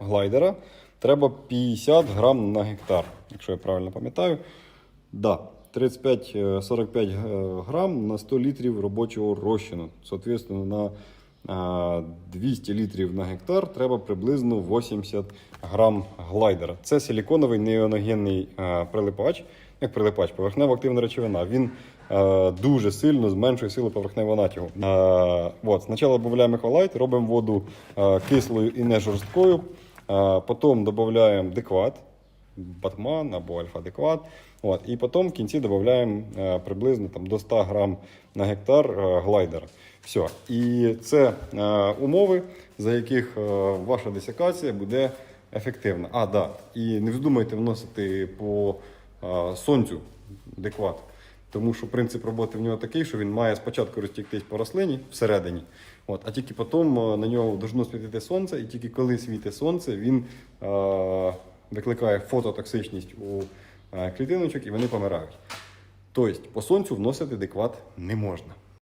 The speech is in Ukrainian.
глайдера треба 50 грам на гектар, якщо я правильно пам'ятаю. Да, 35-45 е, грам на 100 літрів робочого розчину. Соответственно, на 200 літрів на гектар треба приблизно 80 грам глайдера. Це силіконовий неоногенний е, прилипач, як прилипач, поверхнева активна речовина. Він е, дуже сильно зменшує силу поверхневого натягу. Е, от, спочатку додаємо холайт, робимо воду е, кислою і не жорсткою. Е, потім додаємо декват, батман або альфа-адекват. От, і потім в кінці додаємо е, приблизно там, до 100 грам на гектар е, глайдера. Все. І це е, умови, за яких ваша десикація буде ефективна. А, да. І не вздумайте вносити по сонцю декват. Тому що принцип роботи в нього такий, що він має спочатку розтіктись по рослині всередині, от, а тільки потім на нього должно світити сонце, і тільки коли світить сонце, він е, викликає фототоксичність у е, клітиночок і вони помирають. Тобто по сонцю вносити декват не можна.